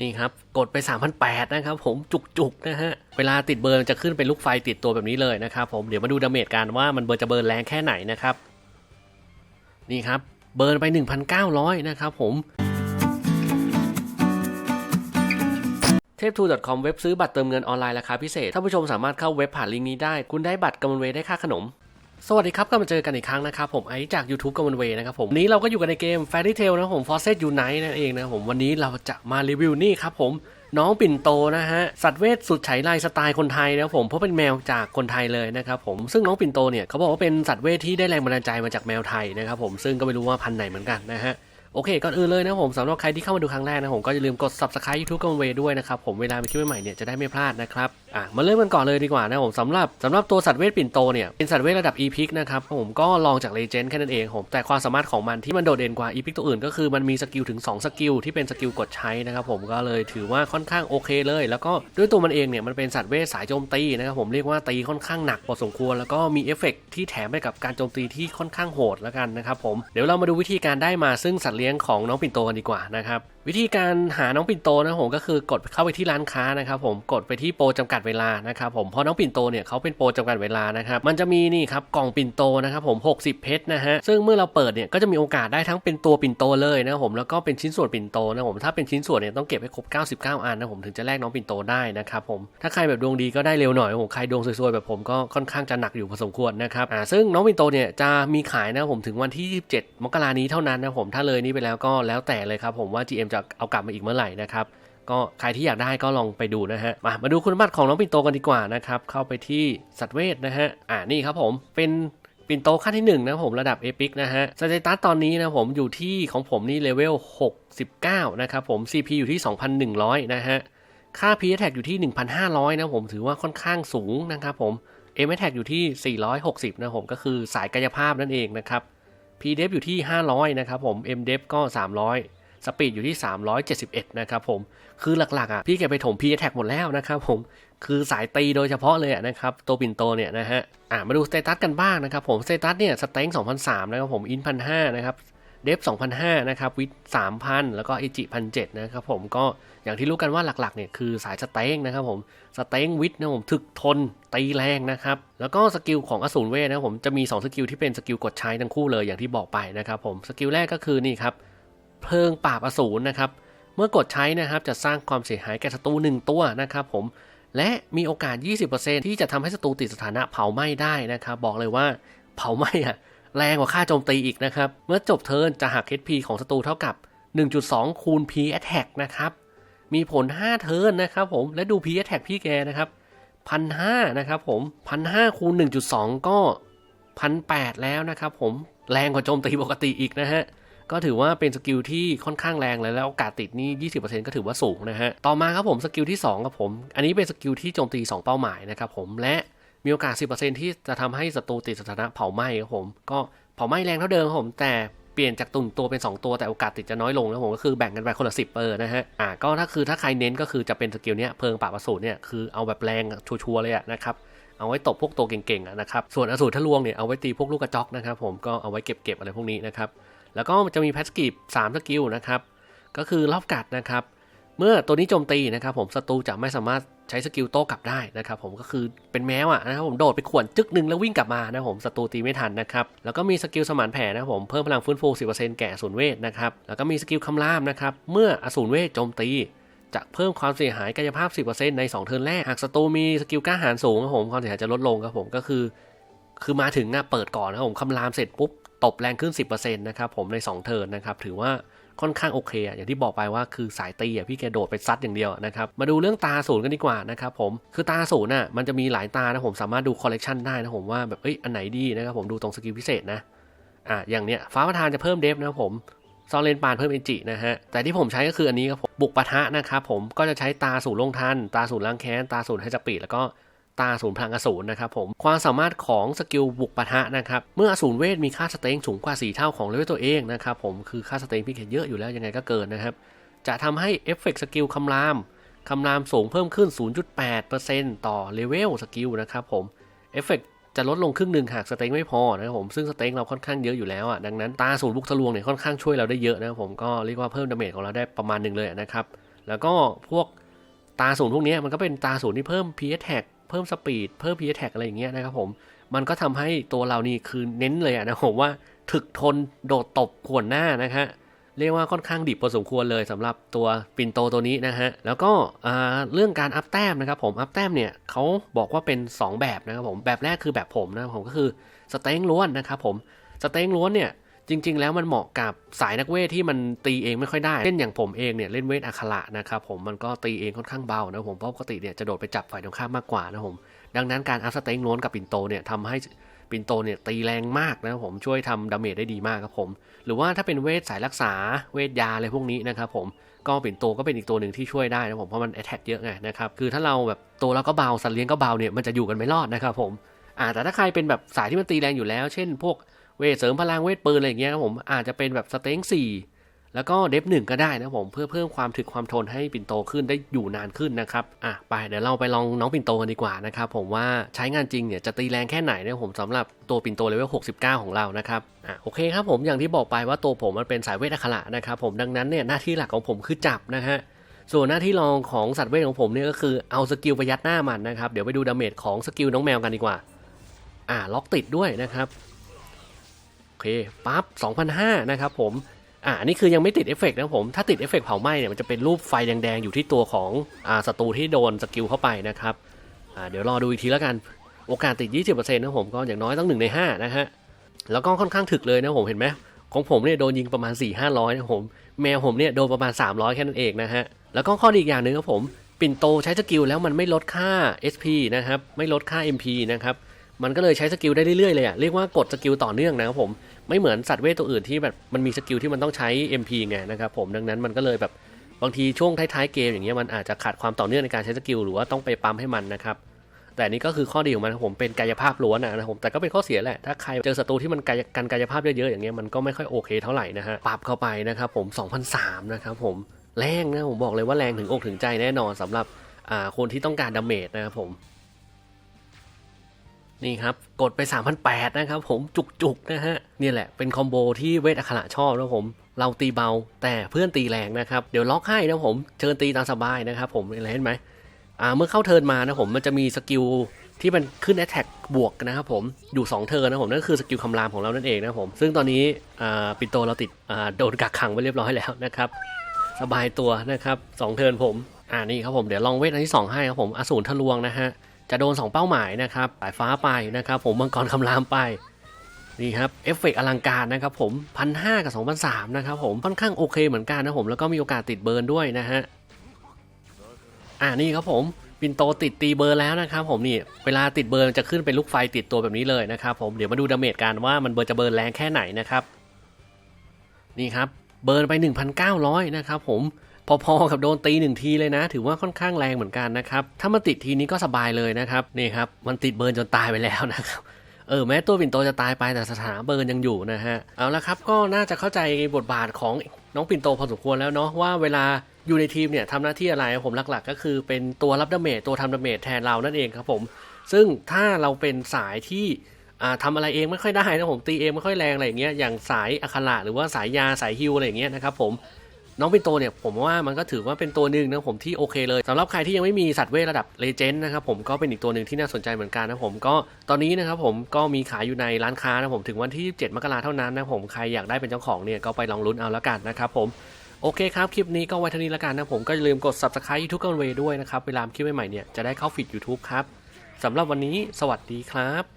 นี่ครับ กดไป 3,800 นะครับผมจุกๆนะฮะ เวลาติดเบิร์นจะขึ้นเป็นลูกไฟติดตัวแบบนี้เลยนะครับผมเดี๋ยวมาดูดาเมจกันว่ามันเบิร์นจะเบิร์นแรงแค่ไหนนะครับ นี่ครับ เบิร์นไป 1,900 นะครับผมเทพทู .com เว็บซื้อบัตรเติมเงินออนไลน์ราคาพิเศษ ท่านผู้ชมสามารถเข้าเว็บผ่านลิงก์นี้ได้ คุณได้บัตรกำมะเวได้ค่าขนม สวัสดีครับ ก็มาเจอกันอีกครั้งนะครับผมไอจาก YouTube กำมะเวนะครับผมวันนี้เราก็อยู่กันในเกม Fairy Tail นะผม Forces Unite นั่นเองนะผมวันนี้เราจะมารีวิวนี่ครับผมน้องปิ่นโตนะฮะสัตว์เวทสุดไฉไลสไตล์คนไทยนะครับผมเพราะเป็นแมวจากคนไทยเลยนะครับผมซึ่งน้องปิ่นโตเนี่ยเขาบอกว่าเป็นสัตว์เวทที่ได้แรงบันดาลใจมาจากแมวไทยนะครับผมซึ่งก็ไม่รู้ว่าพันธุ์ไหนเหมือนกันนะฮะ โอเคก่อนอื่นเลยนะผมสำหรับใครที่เข้ามาดูครั้งแรกนะผมก็อย่าลืมกด subscribe YouTube กันเวด้วยนะครับผมเวลามีคลิปใหม่ๆเนี่ยจะได้ไม่พลาดนะครับอะมาเริ่มกันก่อนเลยดีกว่านะผมสำหรับสำหรับตัวสัตว์เวทปิ่นโตเนี่ยเป็นสัตว์เวทระดับ epic นะครับผมก็ลองจาก legend แค่นั้นเองผมแต่ความสามารถของมันที่มันโดดเด่นกว่า epic ตัวอื่นก็คือมันมีสกิลถึง 2 สกิลที่เป็นสกิลกดใช้นะครับผมก็เลยถือว่าค่อนข้างโอเคเลย แล้วก็ด้วยตัวมันเองเนี่ยมันเป็นสัตว์เวทสายโจมตีนะครับผมเรียกว่าตีค่อนข้างหนักพอสมควร แล้วก็มีเอฟเฟกที่แถมไปกับการโจมตีที่ค่อนข้างโหดแล้วกันนะครับผมเดี๋ยวเรามาดูวิธีการได้มาซึ่งสัตว์เลี้ยงของน้องปิ่นโตกันดีกว่านะครับ วิธีการหาน้องปิ่นโตนะผมก็คือกดเข้าไปที่ร้านค้านะครับผมกดไปที่โปรจำกัดเวลานะครับผมเพราะน้องปิ่นโตเนี่ยเขาเป็นโปรจำกัดเวลานะครับมันจะมีนี่ครับกล่องปิ่นโตนะครับผม 60 เพชรนะฮะซึ่งเมื่อเราเปิดเนี่ยก็จะมีโอกาสได้ทั้งเป็นตัวปิ่นโตเลยนะผมแล้วก็เป็นชิ้นส่วนปิ่นโตนะผมถ้าเป็นชิ้นส่วนเนี่ยต้องเก็บให้ครบ 99 อันนะผมถึงจะแลกน้องปิ่นโตได้นะครับผมถ้าใครแบบดวงดีก็ได้เร็วหน่อยผมใครดวงสวยๆแบบผมก็ค่อนข้างจะหนักอยู่พอสมควรนะครับอ่าซึ่งน้องปิ่นโตเนี่ยจะมีขายนะผมถึงวันที่ 27 มกรานี้เท่านั้นนะผมถ้าเลยนี้ไปแล้วก็แล้วแต่เลยครับผมว่า GM จะเอากลับมาอีกเมื่อไหร่นะครับ ก็ใครที่อยากได้ก็ลองไปดูนะฮะ มามาดูคุณสมบัติของน้องปิ่นโตกันดีกว่านะครับ เข้าไปที่สัตว์เวทนะฮะ อ่านี่ครับผมเป็นปิ่นโตขั้นที่1นะผมระดับเอพิกนะฮะสเตตัสตอนนี้นะผมอยู่ที่ของผมนี่เลเวล 69 นะครับผม CP อยู่ที่ 2,100 นะฮะ ค่า P attack อยู่ที่ 1,500 นะผมถือว่าค่อนข้างสูงนะครับผม M attack อยู่ที่ 460 นะผมก็คือสายกายภาพนั่นเองนะครับ P def อยู่ที่ 500 นะครับผม M def ก็ 300 สปีดอยู่ที่ 371 นะครับผม คือหลักๆอะพี่แกไปถม P attack หมดแล้วนะครับผม คือสายตีโดยเฉพาะเลยนะครับ ตัวปินโตเนี่ยนะฮะ อะมาดูสเตตัสกันบ้างนะครับผม สเตตัสเนี่ยสเต็ง2003 นะครับผม อินพันห้านะครับเดฟ2005นะครับ วิท3,000 แล้วก็เอจิ1,700นะครับผม ก็อย่างที่รู้กันว่าหลักๆเนี่ยคือสายสเต็งนะครับผม สเต็งวิทนะผมถึกทน ตีแรงนะครับ แล้วก็สกิลของอสูรเวทนะครับผม จะมี 2 สกิลที่เป็นสกิลกดใช้ทั้งคู่เลยอย่างที่บอกไปนะครับผม สกิลแรกก็คือนี่ครับ เพลิงปราบอสูรนะครับ เมื่อกดใช้นะครับจะสร้างความเสียหายแก่ศัตรูหนึ่งตัวนะครับผม และมีโอกาส 20%ที่จะทำให้ศัตรูติดสถานะเผาไหม้ได้นะครับ บอกเลยว่าเผาไหม้อะแรงกว่าค่าโจมตีอีกนะครับ เมื่อจบเทิร์นจะหัก HP ของศัตรูเท่ากับ 1.2 คูณ P attack นะครับ มีผล 5 เทิร์นนะครับผม และดู P attack พี่แกนะครับพันห้านะครับผมพันห้าคูณ1.2ก็พันแแล้วนะครับผมแรงกว่าโจมตีปกติอีกนะฮะ ก็ถือว่าเป็นสกิลที่ค่อนข้างแรงเลยแล้วโอกาสติดนี่20%ก็ถือว่าสูงนะฮะ ต่อมาครับผมสกิลที่2ครับผม อันนี้เป็นสกิลที่โจมตี 2 เป้าหมายนะครับผม และมีโอกาส 10%ที่จะทำให้ศัตรูติดสถานะเผาไหม้ครับผม ก็เผาไหม้แรงเท่าเดิมครับผม แต่เปลี่ยนจากตุ่นตัวเป็น 2 ตัวแต่โอกาสติดจะน้อยลงนะผมก็คือแบ่งกันไปคนละ10เปอร์นะฮะอ่าก็ถ้าคือถ้าใครเน้นก็คือจะเป็นสกิลเนี้ยเพลิงปราบอสูรเนี่ยคือเอาแบบแรงชัวร์ๆเลยอะนะครับเอาไว้ตบพวกตัวเก่งๆนะครับส่วนอสูรทะลวงเนี่ยเอาไว้ตีพวกลูกกระจอกนะครับผมก็เอาไว้เก็บๆอะไรพวกนี้นะครับ แล้วก็จะมีแพสกีฟ3สกิลนะครับ ก็คือรอบกัดนะครับ เมื่อตัวนี้โจมตีนะครับ ผมศัตรูจะไม่สามารถใช้สกิลโต้กลับได้นะครับผมก็คือเป็นแมวอะนะครับผมโดดไปข่วนจึกหนึ่งแล้ววิ่งกลับมานะครับผมศัตรูตีไม่ทันนะครับแล้วก็มีสกิลสมานแผ่นะผมเพิ่มพลังฟื้นฟู 10%แก่อสูรเวทนะครับแล้วก็มีสกิลคำรามนะครับเมื่ออสูรเวทโจมตีจะเพิ่มความเสียหายกายภาพ 10%ใน 2 เทิร์นแรก หากศัตรูมีสกิลกล้าหาญสูงครับผมความเสียหายจะลดลงครับผมก็คือ คือมาถึงอะเปิดก่อนนะครับผมคำรามเสร็จปุ๊บ ตบแรงขึ้น 10%นะครับผมใน 2 เทิร์นนะครับถือว่าค่อนข้างโอเคอะอย่างที่บอกไปว่าคือสายตีอะพี่แกโดดไปซัดอย่างเดียวนะครับมาดูเรื่องตาศูนย์กันดีกว่านะครับผมคือตาศูนย์น่ะมันจะมีหลายตานะผมสามารถดูคอลเลกชันได้นะผมว่าแบบเอ้ยอันไหนดีนะครับผมดูตรงสกิลพิเศษนะอะอย่างเนี้ยฟ้าประธานจะเพิ่มเดฟนะครับผมซอเลนปานเพิ่มเอนจินะฮะแต่ที่ผมใช้ก็คืออันนี้ครับผมบุกปะทะนะครับผมก็จะใช้ตาสูนย์ลงทัน ตาสูนย์ล้างแค้นตาสูนย์ให้สปีดแล้วก็ ตาสูนย์พลังอสูรนะครับผมความสามารถของสกิลบุกปะทะนะครับเมื่ออสูรเวทมีค่าสเต็งสูงกว่า 4 เท่าของเลเวลตัวเองนะครับผมคือค่าสเต็งพี่เขตเยอะอยู่แล้วยังไงก็เกินนะครับจะทำให้เอฟเฟกต์สกิลคำรามคำรามสูงเพิ่มขึ้น 0.8%ต่อเลเวลสกิลนะครับผมเอฟเฟกต์จะลดลงครึ่งหนึ่งหากสเต็งไม่พอนะครับผมซึ่งสเต็งเราค่อนข้างเยอะอยู่แล้วอะดังนั้นตาศูนย์บุกทะลวงเนี่ยค่อนข้างช่วยเราได้เยอะนะครับผมก็เรียกว่าเพิ่มดาเมจของเราได้ประมาณหนึ่งเลยนะครับแล้วก็พวกตาศูนย์พวกนี้มันก็เป็นตาศูนย์ที่เพิ่ม PS tag เพิ่มสปีดเพิ่ม PS tag อะไรอย่างเงี้ยนะครับผมมันก็ทำให้ตัวเรานี่คือเน้นเลยอะนะผมว่าถึกทนโดดตบขวนหน้านะฮะเรียกว่าค่อนข้างดิบพอสมควรเลยสำหรับตัวปินโตตัวนี้นะฮะแล้วก็อ่าเรื่องการอัพแต้มนะครับผมอัพแต้มเนี่ยเขาบอกว่าเป็น 2 แบบนะครับผมแบบแรกคือแบบผมนะครับผมก็คือสเต็งล้วนนะครับผมสเต็งล้วนเนี่ย จริง ๆ แล้วมันเหมาะกับสายนักเวทที่มันตีเองไม่ค่อยได้เช่นอย่างผมเองเนี่ยเล่นเวทอัคระนะครับผมมันก็ตีเองค่อนข้างเบานะผมเพราะปกติเนี่ยจะโดดไปจับฝ่ายตรงข้ามมากกว่านะผมดังนั้นการอัพสเต็งล้วนกับปินโตเนี่ยทำให้ปินโตเนี่ยตีแรงมากนะครับผมช่วยทำดาเมจได้ดีมากครับผม หรือว่าถ้าเป็นเวทสายรักษาเวทยาอะไรพวกนี้นะครับผมก็ปิ่นโตก็เป็นอีกตัวหนึ่งที่ช่วยได้นะผมเพราะมันแอ t แทกเยอะไงนะครับคือถ้าเราแบบตัวเราก็เบาสัตว์เลี้ยงก็เบาเนี่ยมันจะอยู่กันไม่รอดนะครับผมอ่าแต่ถ้าใครเป็นแบบสายที่มันตีแรงอยู่แล้ว เช่น พวก เวทเสริมพลังเวทปืนอะไรอย่างเงี้ยครับผมอาจจะเป็นแบบสเต็งสี่แล้วก็เดฟหนึ่งก็ได้นะผมเพื่อเพิ่มความถึกความทนให้ปิ่นโตขึ้นได้อยู่นานขึ้นนะครับอะไปเดี๋ยวเราไปลองน้องปิ่นโตกันดีกว่านะครับผมว่าใช้งานจริงเนี่ยจะตีแรงแค่ไหนเนะผมสำหรับตัวปิ่นโตเลเวล69 ของเรานะครับอะโอเคครับผมอย่างที่บอกไปว่าตัวผมมันเป็นสายเวทอัคระนะครับผมดังนั้นเนี่ยหน้าที่หลักของผมคือจับนะฮะส่วนหน้าที่รองของสัตว์เวทของผมเนี่ยก็คือเอาสกิลไปยัดหน้ามันนะครับเดี๋ยวไปดูดาเมจของสกิลน้องแมวกันดีกว่าอ่าล็อกติดด้วยนะครับ เคปั๊บ2,005นะครับผมอ่านี่คือยังไม่ติดเอฟเฟกต์นะผม ถ้าติดเอฟเฟกต์เผาไหม้เนี่ยมันจะเป็นรูปไฟแดงๆ อยู่ที่ตัวของอ่าศัตรูที่โดนสกิลเข้าไปนะครับอ่าเดี๋ยวรอดูอีกทีแล้วกัน โอกาสติด 20%นะครับผมก็อย่างน้อยต้อง1ใน5นะฮะ แล้วก็ค่อนข้างถึกเลยนะผมเห็นไหมของผมเนี่ยโดนยิงประมาณ 4 500นะผม แมวผมเนี่ยโดนประมาณ 300 แค่นั้นเองนะฮะ แล้วก็ข้อดีอีกอย่างหนึ่งครับผม ปิ่นโตใช้สกิลแล้วมันไม่ลดค่า SP นะครับ ไม่ลดค่า MP นะครับ มันก็เลยใช้สกิลได้เรื่อยๆเลยอะเรียกว่ากดสกิลต่อเนื่องนะครับผม ไม่เหมือนสัตว์เวทตัวอื่นที่แบบมันมีสกิลที่มันต้องใช้ MP ไงนะครับผมดังนั้นมันก็เลยแบบบางทีช่วงท้ายๆเกมอย่างเงี้ยมันอาจจะขาดความต่อเนื่องในการใช้สกิลหรือว่าต้องไปปั๊มให้มันนะครับแต่นี้ก็คือข้อดีของมันผมเป็นกายภาพล้วนนะครับผมแต่ก็เป็นข้อเสียแหละถ้าใครเจอศัตรูที่มันกายกันกายภาพเยอะๆอย่างเงี้ยมันก็ไม่ค่อยโอเคเท่าไหร่นะฮะปรับเข้าไปนะครับผม2003นะครับผมแรงนะผมบอกเลยว่าแรงถึงอกถึงใจแน่นอนสำหรับคนที่ต้องการดาเมจนะครับผม นี่ครับ กดไป3,008นะครับผมจุกๆนะฮะนี่แหละเป็นคอมโบที่เวทอัคระชอบนะผม เราตีเบาแต่เพื่อนตีแรงนะครับ เดี๋ยวล็อกให้นะผม เชิญตีตามสบายนะครับผมเห็นไหมอ่าเมื่อเข้าเทิร์นมานะผมมันจะมีสกิลที่มันขึ้นแอ t แทกบวกนะครับผมอยู่ 2 เทิร์นนะผมนั่นคือสกิลคำรามของเรานั่นเองนะผมซึ่งตอนนี้อ่าปิโตเราติดอ่าโดนกักขังไปเรียบร้อยแล้วนะครับสบายตัวนะครับสองเทิร์นผมอ่านี่ครับผมเดี๋ยวลองเวทอันที่สองให้ครับผมอสูรทะลวงนะฮะ จะโดน 2 เป้าหมายนะครับสายฟ้าไปนะครับ ผมมังกรคำรามไปนี่ครับเอฟเฟกต์อลังการนะครับผมพันห้ากับสองพันสามนะครับผมค่อนข้างโอเคเหมือนกันนะผมแล้วก็มีโอกาสติดเบิร์นด้วยนะฮะอ่านี่ครับผมปินโตติดตีเบิร์นแล้วนะครับผมนี่เวลาติดเบิร์นจะขึ้นเป็นลูกไฟติดตัวแบบนี้เลยนะครับผมเดี๋ยวมาดูดาเมจกันว่ามันเบิร์นจะเบิร์นแรงแค่ไหนนะครับนี่ครับเบิร์นไป 1,900 นะครับผม พอๆกับโดนตีหนึ่งทีเลยนะ ถือว่าค่อนข้างแรงเหมือนกันนะครับ ถ้ามันติดทีนี้ก็สบายเลยนะครับนี่ครับมันติดเบิร์นจนตายไปแล้วนะครับเออแม้ตัวปิ่นโตจะตายไปแต่สถานะเบิร์นยังอยู่นะฮะเอาละครับก็น่าจะเข้าใจบทบาทของน้องปิ่นโตพอสมควรแล้วเนาะว่าเวลาอยู่ในทีมเนี่ยทำหน้าที่อะไรผมหลักๆ ก็คือเป็นตัวรับดาเมจตัวทำดาเมจแทนเรานั่นเองครับผม ซึ่งถ้าเราเป็นสายที่อ่าทำอะไรเองไม่ค่อยได้นะผมตีเองไม่ค่อยแรงอะไรอย่างเงี้ยอย่างสายอัคระหรือว่าสายยาสายฮิวอะไรอย่างเงี้ยนะครับผม น้องปินโตเนี่ยผมว่ามันก็ถือว่าเป็นตัวหนึ่งนะผมที่โอเคเลยสำหรับใครที่ยังไม่มีสัตว์เวทระดับเลเจนด์นะครับผมก็เป็นอีกตัวหนึ่งที่น่าสนใจเหมือนกันนะผมก็ตอนนี้นะครับผมก็มีขายอยู่ในร้านค้านะผมถึงวันที่ 7 มกราเท่านั้นนะผมใครอยากได้เป็นเจ้าของเนี่ยก็ไปลองลุ้นเอาล้วกันนะครับผมโอเคครับ คลิปนี้ก็ไว้เท่านี้ล้วกันนะผมก็อย่าลืมกด subscribe YouTube กันเวด้วยนะครับ เวลาคลิปใหม่ๆเนี่ยจะได้เข้าฟีด YouTube ครับสำหรับวันนี้สวัสดีครับ